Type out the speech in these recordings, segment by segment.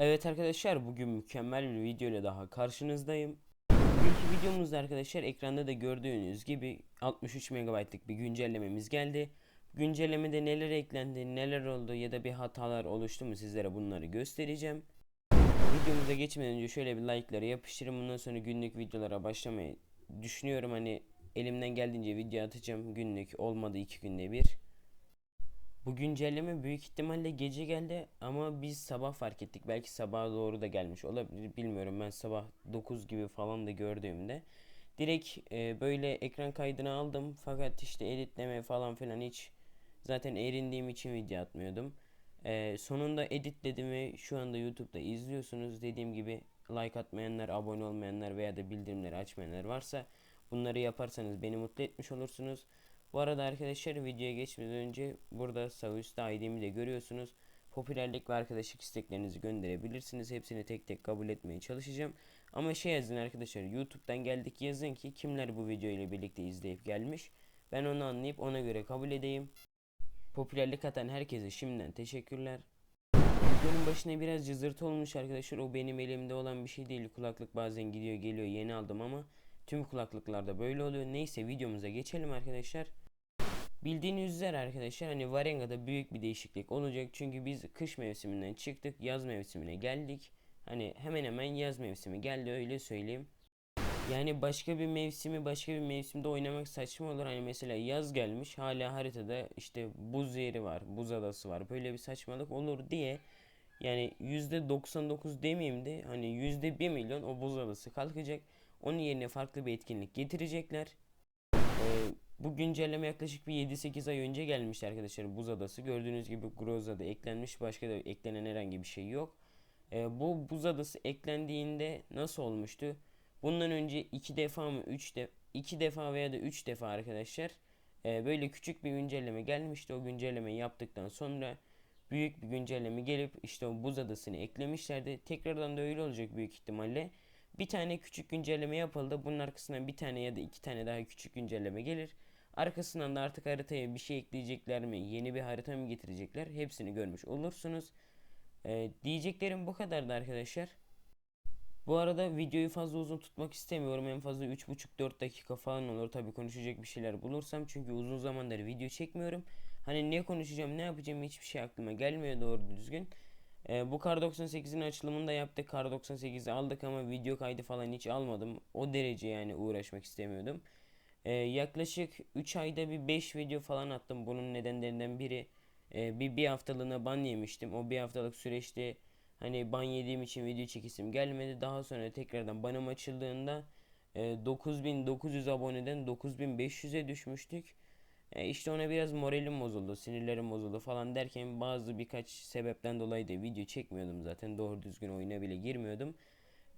Evet arkadaşlar bugün mükemmel bir video ile daha karşınızdayım. Bugünkü videomuzda arkadaşlar ekranda da gördüğünüz gibi 63 MB'lık bir güncellememiz geldi. Güncellemede neler eklendi, neler oldu ya da bir hatalar oluştu mu sizlere bunları göstereceğim. Videomuza geçmeden önce şöyle bir like'ları yapıştırın. Bundan sonra günlük videolara başlamayı düşünüyorum. Hani elimden geldiğince video atacağım. Günlük olmadı iki günde bir. Bu güncelleme büyük ihtimalle gece geldi ama biz sabah fark ettik. Belki sabaha doğru da gelmiş olabilir bilmiyorum. Ben sabah 9 gibi falan da gördüğümde direkt e, böyle ekran kaydını aldım. Fakat işte editleme falan filan hiç zaten erindiğim için video atmıyordum. E, sonunda editledim ve şu anda YouTube'da izliyorsunuz. Dediğim gibi like atmayanlar, abone olmayanlar veya da bildirimleri açmayanlar varsa bunları yaparsanız beni mutlu etmiş olursunuz. Bu arada arkadaşlar videoya geçmeden önce burada sağ üstte ID'mi de görüyorsunuz. Popülerlik ve arkadaşlık isteklerinizi gönderebilirsiniz. Hepsini tek tek kabul etmeye çalışacağım. Ama şey yazın arkadaşlar YouTube'dan geldik yazın ki kimler bu video ile birlikte izleyip gelmiş. Ben onu anlayıp ona göre kabul edeyim. Popülerlik atan herkese şimdiden teşekkürler. Videonun başına biraz cızırtı olmuş arkadaşlar. O benim elimde olan bir şey değil. Kulaklık bazen gidiyor geliyor yeni aldım ama tüm kulaklıklarda böyle oluyor. Neyse videomuza geçelim arkadaşlar. Bildiğiniz üzere arkadaşlar hani Varenga'da büyük bir değişiklik olacak. Çünkü biz kış mevsiminden çıktık yaz mevsimine geldik. Hani hemen hemen yaz mevsimi geldi öyle söyleyeyim. Yani başka bir mevsimi başka bir mevsimde oynamak saçma olur. Hani mesela yaz gelmiş hala haritada işte buz yeri var, buz adası var. Böyle bir saçmalık olur diye yani %99 demeyeyim de hani %1 milyon o buz adası kalkacak. Onun yerine farklı bir etkinlik getirecekler. Ee, bu güncelleme yaklaşık bir 7-8 ay önce gelmişti arkadaşlar Buz Adası. Gördüğünüz gibi Groza'da eklenmiş. Başka da eklenen herhangi bir şey yok. Ee, bu Buz Adası eklendiğinde nasıl olmuştu? Bundan önce 2 defa mı 3 de 2 defa veya da 3 defa arkadaşlar e, böyle küçük bir güncelleme gelmişti. O güncellemeyi yaptıktan sonra büyük bir güncelleme gelip işte o Buz Adası'nı eklemişlerdi. Tekrardan da öyle olacak büyük ihtimalle. Bir tane küçük güncelleme yapıldı. Bunun arkasından bir tane ya da iki tane daha küçük güncelleme gelir. Arkasından da artık haritaya bir şey ekleyecekler mi? Yeni bir harita mı getirecekler? Hepsini görmüş olursunuz. Ee, diyeceklerim bu kadardı arkadaşlar. Bu arada videoyu fazla uzun tutmak istemiyorum. En fazla 3,5-4 dakika falan olur. Tabii konuşacak bir şeyler bulursam. Çünkü uzun zamandır video çekmiyorum. Hani ne konuşacağım ne yapacağım hiçbir şey aklıma gelmiyor doğru düzgün. Ee, bu Kar 98'in açılımını da yaptık. Kar 98'i aldık ama video kaydı falan hiç almadım. O derece yani uğraşmak istemiyordum. Ee, yaklaşık 3 ayda bir 5 video falan attım. Bunun nedenlerinden biri e, bir bir haftalığına ban yemiştim. O bir haftalık süreçte hani ban yediğim için video çekisim gelmedi. Daha sonra tekrardan banım açıldığında e, 9900 aboneden 9500'e düşmüştük. E, işte ona biraz moralim bozuldu, sinirlerim bozuldu falan derken bazı birkaç sebepten dolayı da video çekmiyordum zaten. Doğru düzgün oyuna bile girmiyordum.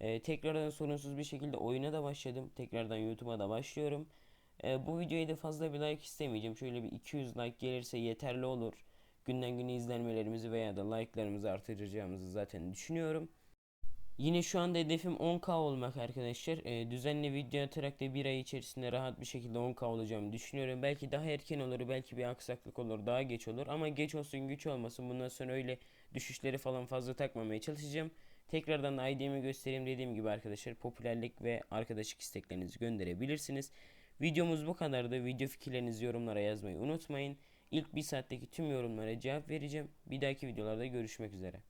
E, tekrardan sorunsuz bir şekilde oyuna da başladım. Tekrardan YouTube'a da başlıyorum. E, bu videoya da fazla bir like istemeyeceğim. Şöyle bir 200 like gelirse yeterli olur. Günden güne izlenmelerimizi veya da like'larımızı artıracağımızı zaten düşünüyorum. Yine şu anda hedefim 10k olmak arkadaşlar. Ee, düzenli video atarak da bir ay içerisinde rahat bir şekilde 10k olacağımı düşünüyorum. Belki daha erken olur, belki bir aksaklık olur, daha geç olur. Ama geç olsun güç olmasın. Bundan sonra öyle düşüşleri falan fazla takmamaya çalışacağım. Tekrardan da ID'mi göstereyim dediğim gibi arkadaşlar popülerlik ve arkadaşlık isteklerinizi gönderebilirsiniz. Videomuz bu kadardı. Video fikirlerinizi yorumlara yazmayı unutmayın. İlk bir saatteki tüm yorumlara cevap vereceğim. Bir dahaki videolarda görüşmek üzere.